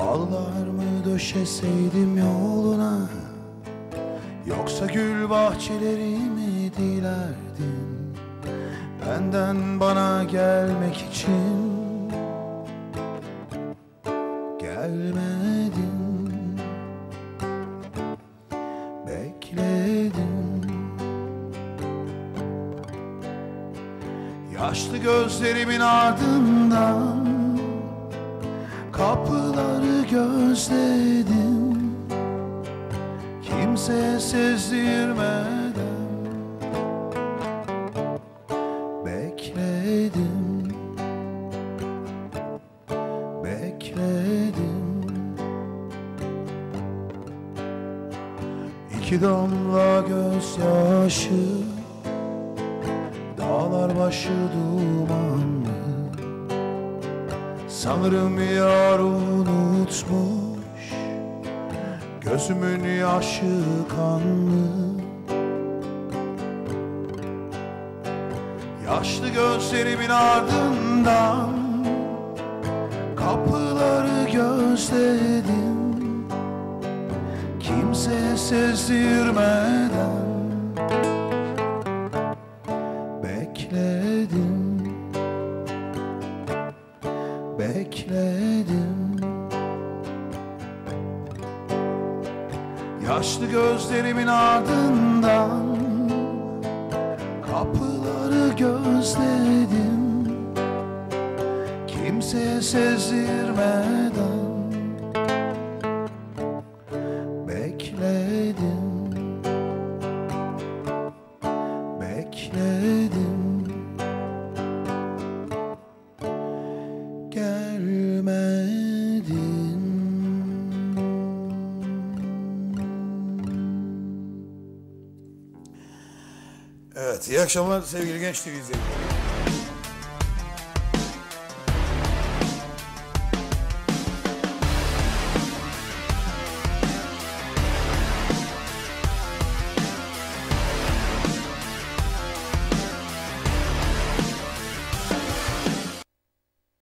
Dallar mı döşeseydim yoluna? Yoksa gül bahçeleri mi dilerdin? Benden bana gelmek için Gelmedin. Bekledim Yaşlı gözlerimin ardından Kapıları gözledim. Kimseye sezdirmeden Bekledim. Bekledim. İki damla gözyaşı Dağlar başı dumanlı Sanırım yar unutmuş. Gözümün yaşı kanlı. Yaşlı gözlerimin ardından Kapıları gözledim. Kimseye sezdirmeden Bekledim Yaşlı gözlerimin ardından. Kapıları gözledim. Kimseye sezdirmeden Evet, iyi akşamlar sevgili Genç TV izleyicileri.